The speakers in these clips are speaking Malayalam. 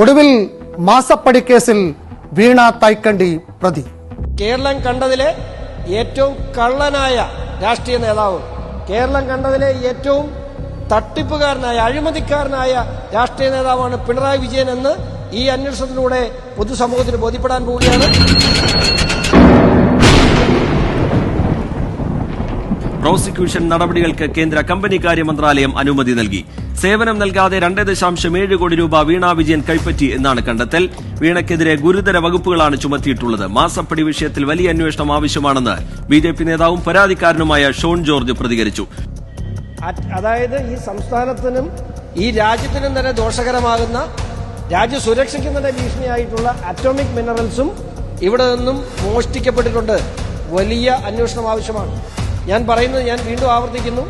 ഒടുവിൽ മാസപ്പടിക്കേസിൽ വീണ തൈക്കണ്ടി പ്രതി. കേരളം കണ്ടതിലെ ഏറ്റവും കള്ളനായ രാഷ്ട്രീയ നേതാവ് കേരളം കണ്ടതിലെ ഏറ്റവും തട്ടിപ്പുകാരനായ അഴിമതിക്കാരനായ രാഷ്ട്രീയ നേതാവാണ് പിണറായി വിജയൻ എന്ന് ഈ അന്വേഷണത്തിലൂടെ പൊതുസമൂഹത്തിന് ബോധ്യപ്പെടാൻ പോവുകയാണ്. പ്രോസിക്യൂഷൻ നടപടികൾക്ക് കേന്ദ്ര കമ്പനി കാര്യ മന്ത്രാലയം അനുമതി നൽകി. സേവനം നൽകാതെ രണ്ട് ദശാംശം ഏഴ് കോടി രൂപ വീണ വിജയൻ കൈപ്പറ്റി എന്നാണ് കണ്ടെത്തൽ. വീണയ്ക്കെതിരെ ഗുരുതര വകുപ്പുകളാണ് ചുമത്തിയിട്ടുള്ളത്. മാസപ്പടി വിഷയത്തിൽ വലിയ അന്വേഷണം ആവശ്യമാണെന്ന് ബി ജെ പി നേതാവും പരാതിക്കാരനുമായ ഷോൺ ജോർജ് പ്രതികരിച്ചു. അതായത് ഈ സംസ്ഥാനത്തിനും ഈ രാജ്യത്തിനും തന്നെ ദോഷകരമാകുന്ന രാജ്യ സുരക്ഷയ്ക്കും തന്നെ ഭീഷണിയായിട്ടുള്ള അറ്റോമിക് മിനറൽസും ഇവിടെ നിന്നും മോഷ്ടിക്കപ്പെട്ടിട്ടുണ്ട്. വലിയ അന്വേഷണം ആവശ്യമാണ്. ഞാൻ പറയുന്നത് ഞാൻ വീണ്ടും ആവർത്തിക്കുന്നു.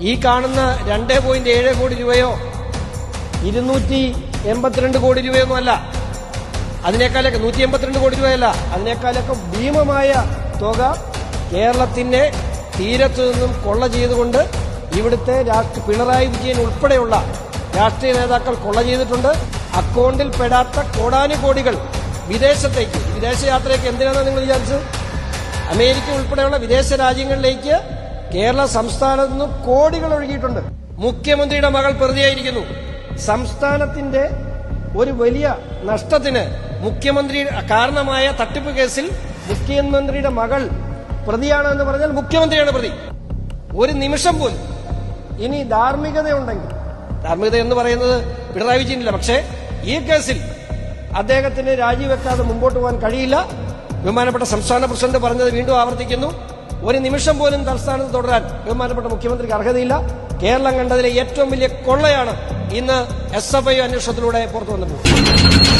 ഈ കാണുന്ന രണ്ട് പോയിന്റ് ഏഴ് കോടി രൂപയോ ഇരുന്നൂറ്റി എൺപത്തിരണ്ട് കോടി രൂപയൊന്നും അല്ല. അതിനേക്കാളൊക്കെ നൂറ്റി എൺപത്തിരണ്ട് കോടി രൂപയല്ല. അതിനേക്കാളൊക്കെ ഭീമമായ തുക കേരളത്തിന്റെ തീരത്തു നിന്നും കൊള്ള ചെയ്തുകൊണ്ട് ഇവിടുത്തെ രാഷ്ട്ര പിണറായി വിജയൻ ഉൾപ്പെടെയുള്ള രാഷ്ട്രീയ നേതാക്കൾ കൊള്ള ചെയ്തിട്ടുണ്ട്. അക്കൗണ്ടിൽ പെടാത്ത കോടാനുകോടികൾ വിദേശത്തേക്ക് വിദേശയാത്രയ്ക്ക് എന്തിനാണെന്ന് നിങ്ങൾ വിചാരിച്ചത്? അമേരിക്ക ഉൾപ്പെടെയുള്ള വിദേശ രാജ്യങ്ങളിലേക്ക് കേരള സംസ്ഥാനത്ത് നിന്ന് കോടികൾ ഒഴുകിയിട്ടുണ്ട്. മുഖ്യമന്ത്രിയുടെ മകൾ പ്രതിയായിരിക്കുന്നു. സംസ്ഥാനത്തിന്റെ ഒരു വലിയ നഷ്ടത്തിന് മുഖ്യമന്ത്രി കാരണമായ തട്ടിപ്പ് കേസിൽ മുഖ്യമന്ത്രിയുടെ മകൾ പ്രതിയാണ് എന്ന് പറഞ്ഞാൽ മുഖ്യമന്ത്രിയാണ് പ്രതി. ഒരു നിമിഷം പോലും. ഇനി ധാർമ്മികതയുണ്ടെങ്കിൽ. ധാർമ്മികത എന്ന് പറയുന്നത് പിണറായി വിജയനില്ല. പക്ഷേ ഈ കേസിൽ അദ്ദേഹത്തിന് രാജിവെക്കാതെ മുമ്പോട്ട് പോകാൻ കഴിയില്ല. ബഹുമാനപ്പെട്ട സംസ്ഥാന പ്രസിഡന്റ് പറഞ്ഞത് വീണ്ടും ആവർത്തിക്കുന്നു. ഒരു നിമിഷം പോലും തലസ്ഥാനത്ത് തുടരാൻ ബഹുമാനപ്പെട്ട മുഖ്യമന്ത്രിക്ക് അർഹതയില്ല. കേരളം കണ്ടതിലെ ഏറ്റവും വലിയ കൊള്ളയാണ് ഇന്ന് എസ് എഫ് ഐ അന്വേഷണത്തിലൂടെ പുറത്തു വന്നിട്ടുള്ളത്